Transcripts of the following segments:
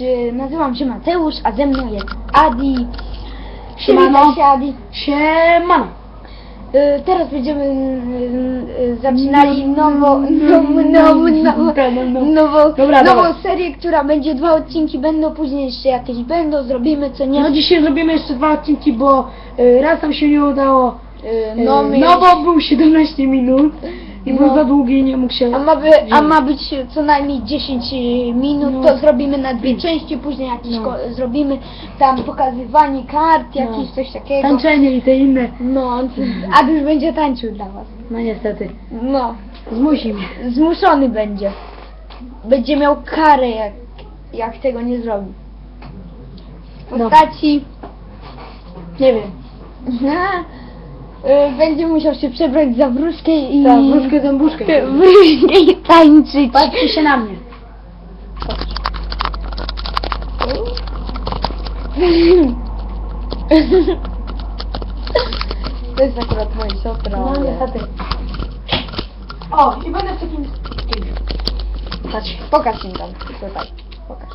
e, nazywam się Mateusz, a ze mną jest Adi. Siemano. Się Adi. Siemano. E, Teraz będziemy e, e, zaczynali nową, nową, nową, nową, nową, Dobra, nową dawaj. serię, która będzie dwa odcinki, będą później jeszcze jakieś będą, zrobimy co nie. No dzisiaj zrobimy jeszcze dwa odcinki, bo y, raz nam się nie udało. E, y, no, my no bo był 17 minut i No. był za długi i nie mógł się. A ma, by, a ma być co najmniej 10 minut, No. to zrobimy na dwie części, później jakieś No. ko- zrobimy tam pokazywanie kart, No. jakieś coś takiego. Tańczenie i te inne. No, a już będzie tańczył dla was. No niestety. No, Zmusi mnie. zmuszony będzie. Będzie miał karę, jak, jak tego nie zrobi. W No. postaci... Nie wiem. y, będzie musiał się przebrać za wróżkę i... Za wróżkę zębuszkę. Wróżkę i tańczyć. Patrzcie się na mnie. To jest akurat moja siostra. No ale- niestety. O, i będę w takim. Patrz. Pokaż im tam, tutaj. Pokaż.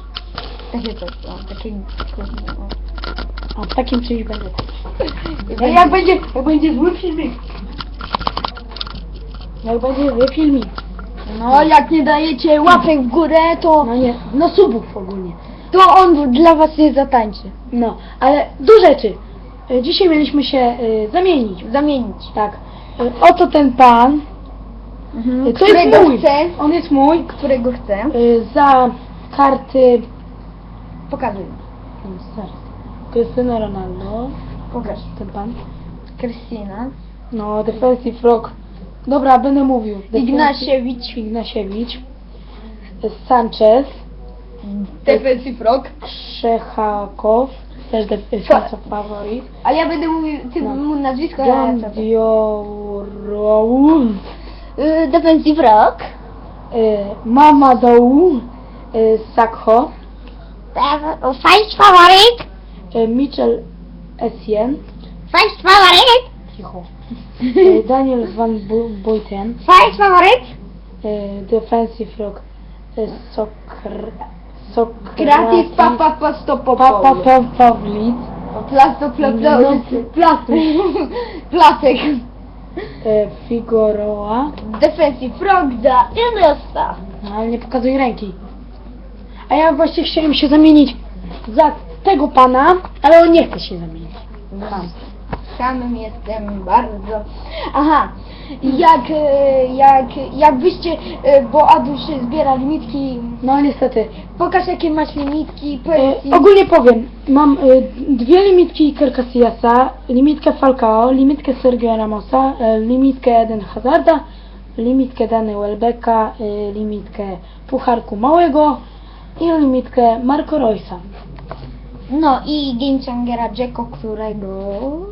Takie coś, o, takie... o. O, w takim czymś będę. A jak będzie, jak będzie zły filmik. Jak będzie zły filmik. No, jak nie dajecie łapek w górę, to, No nie, no subów ogólnie. to on dla was nie zatańczy. No, ale do rzeczy. E, Dzisiaj mieliśmy się e, zamienić. Zamienić. Tak. E, Oto ten pan. Mhm. E, To Którego jest mój. chcę, On jest mój. którego chcę. E, Za karty. Pokazuj. no, zaraz. Cristiano Ronaldo. Pokaż. Ten pan. Krystyna. No, Defensive Rock. Dobra, będę mówił. Defensive- Ignasiewicz. Ignasiewicz. Sanchez. Defensive Rock. Krzechakow. Też defensive faworit. A ja będę mówił ty No. mu nazwisko. a ja. Y, Defensive Rock. e, Mamadou. e, Sakho. First favorite. E, Mitchell Essien. First favorite. Cicho. E, Daniel Van Bu- Buiten. First favorite. e, Defensive Rock. e, Sokr... Sokratis. Papa pasto Papa Pa- Pawlic. Plasto pla, pla, No. plastu. Plasek. E, Figueroa. Defensive za Iniesta. No, ale nie pokazuj ręki. A ja właśnie chciałem się zamienić za tego pana, ale on nie chce się zamienić. Pan. Samym jestem bardzo. Aha, jak, e, jak, jakbyście, e, bo Aduś zbiera limitki, No niestety. pokaż jakie masz limitki, E, ogólnie powiem, mam e, dwie limitki Iker Casillasa, limitkę Falcao, limitkę Sergio Ramosa, e, limitkę Eden Hazarda, limitkę Dany Welbecka, e, limitkę Pucharku Małego i limitkę Marco Roysa. No i Game Changera Jacko, którego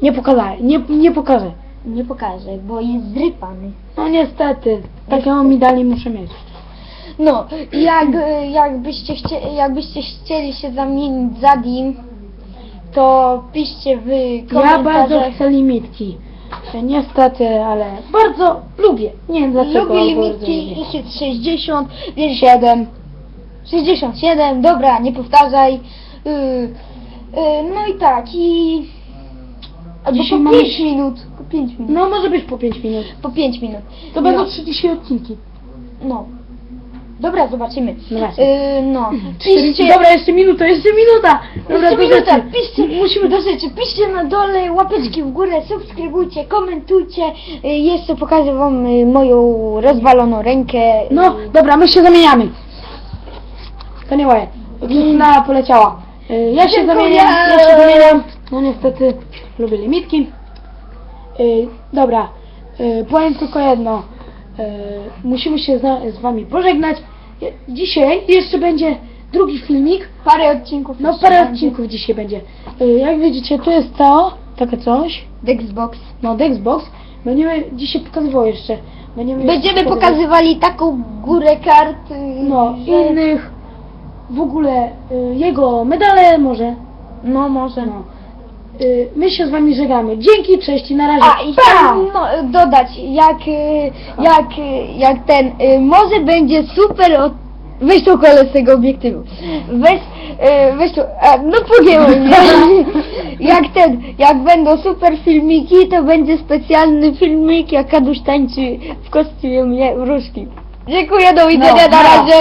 Nie pokażę, nie, nie pokażę. nie pokażę, bo jest zrypany. No niestety, takiego mi dali muszę mieć. No, jak, jakbyście, chcie, jakbyście chcieli się zamienić za Dim, to piszcie w Ja bardzo chcę limitki. Niestety, ale bardzo lubię. Nie wiem dlaczego. Lubię bardzo limitki, lubię. ich jest 60, więc 7. 67, dobra, nie powtarzaj. Yy, no i tak, i... Albo Dzisiaj po mamy 5 minut. Po 5 minut. No może być po 5 minut. Po 5 minut. To no, będą 30 odcinki. No. Dobra, zobaczymy. No właśnie. Yy, no. Piszcie... Dobra, jeszcze minuta, jeszcze minuta. Dobra, Jeszcze do minuta, rzeczy. piszcie, musimy do rzeczy, piszcie na dole, łapeczki w górę, subskrybujcie, komentujcie, y, jeszcze pokażę wam y, moją rozwaloną rękę. No, dobra, my się zamieniamy. To nie moje. Krystyna poleciała. E, Ja się zamieniam, ja się zamieniam. No niestety, lubię limitki. E, Dobra, e, powiem tylko jedno. Musimy się z, z wami pożegnać. Dzisiaj jeszcze będzie drugi filmik. Parę odcinków. No parę będzie. odcinków dzisiaj będzie. Jak widzicie, tu jest to, takie coś. Xbox. No, Dexbox. Będziemy dzisiaj pokazywał jeszcze. Będziemy, Będziemy pokazywali taką górę kart. y, No, innych. W ogóle y, jego medale może. No może. No. Y, my się z wami żegnamy. Dzięki, cześć i na razie. A i Pa! chciałbym no, dodać, jak, y, jak, y, jak ten, y, może będzie super od... Weź tą kolę z tego obiektywu. Weź, weź tu, e, no pogięło mnie. Jak ten, jak będą super filmiki, to będzie specjalny filmik, jak Kaduś tańczy w kostiumie wróżki. Dziękuję, do widzenia, No, na no. razie.